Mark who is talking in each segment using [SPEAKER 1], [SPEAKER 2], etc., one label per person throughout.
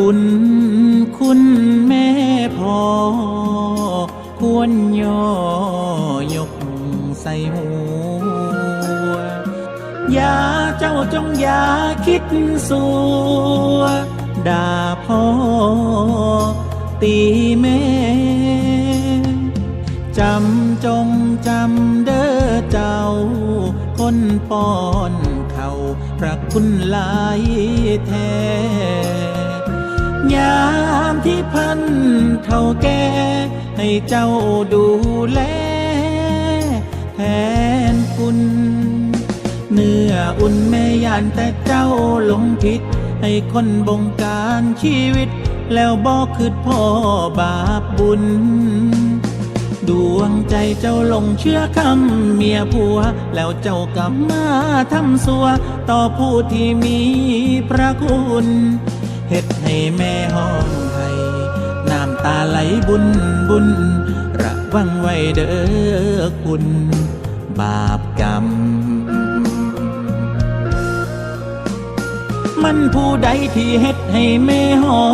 [SPEAKER 1] บุญคุณแม่พ่อควรย่อยกใส่หัว อย่าเจ้าจงอย่าคิดสัวด่าพ่อตีแม่จำจงจำเด้อเจ้า คนป้อนเขาพระคุณหลายแท้ ยามที่พันเท่าแก่ให้เจ้าดูแลแทนคุณเนื้ออุ่นแม่ยานแต่เจ้าหลงผิด ให้คนบงการชีวิต แล้วบอกคือพ่อบาปบุญ ดวงใจเจ้าหลงเชื่อคำเมียผัว แล้วเจ้ากลับมาทำสัว ต่อผู้ที่มีพระคุณ เฮ็ดให้แม่ห้องให้น้ำตาไหลบุญบุญ ระวังไว้เด้อคุณ บาปกรรม มันผู้ใดที่เฮ็ดให้แม่ห้อ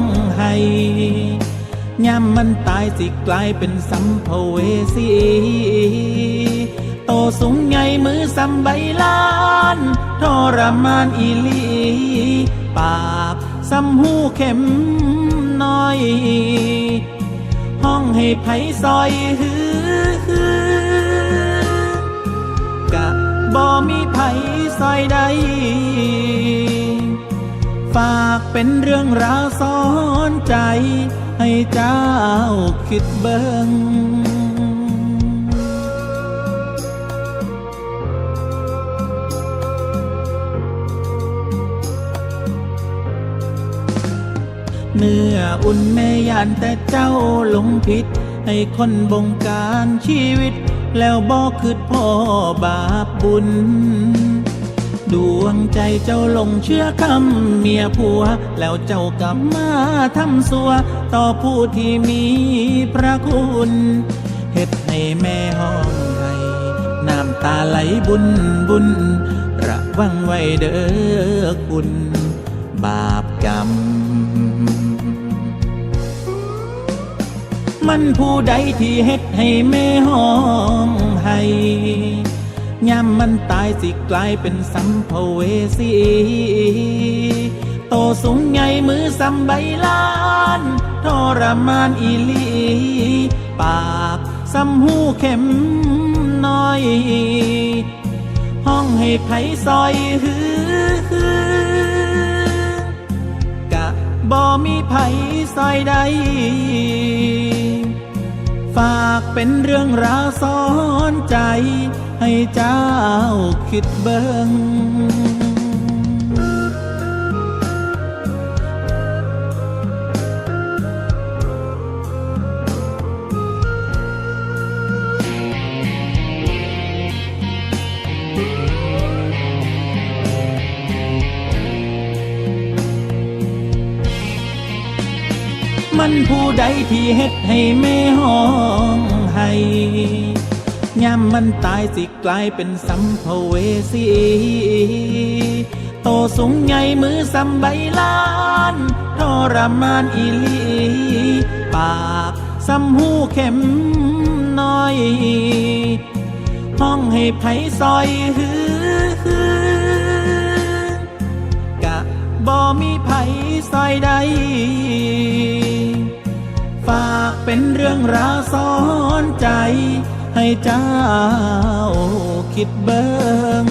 [SPEAKER 1] งให้ยามมันตายสิกลายเป็นสัมภเวสีโตสูงใหญ่มือสำใบลาน ทรมานอีลีปาก สำหูเข็มน้อย ห้องให้ไผซอยฮือกะบ่มีไผซอยใด ฝากเป็นเรื่องราวสอนใจ ให้เจ้าคิดเบิ่ง เนื้ออุ่นแม่ยานแต่เจ้าหลงผิด ให้คนบงการชีวิต แล้วบอกคือพ่อบาปบุญ ดวงใจเจ้าหลงเชื่อคำเมียผัว แล้วเจ้ากลับมาทำสัว ต่อผู้ที่มีพระคุณเฮ็ดให้แม่ห้องไห้น้ำตาไหลบุญบุญ ระวังไว้เด้อคุณ บาปกรรม มันผู้ใดที่เฮ็ดให้แม่ห้องให้ยามมันตายสิกลายเป็นสัมภเวสี โตสูงใหญ่มือสำใบลานทรมานอีลี ปากสำหูเข็มน้อย ห้องให้ไผซอยฮือกะบ่มีไผซอยใด ฝากเป็นเรื่องราวสอนใจ ให้เจ้าคิดเบิง มันผู้ใดที่เฮ็ดให้แม่ห้องให้ยามมันตายสิกลายเป็นสัมภเวสี โตสูงใหญ่มือสำใบลานทรมานอีลี ปากสำหูเข็มน้อย ห้องให้ไผซอยฮือ บ่มีไผซอยใด ฝากเป็นเรื่องราวสอนใจ ให้เจ้าคิดเบิง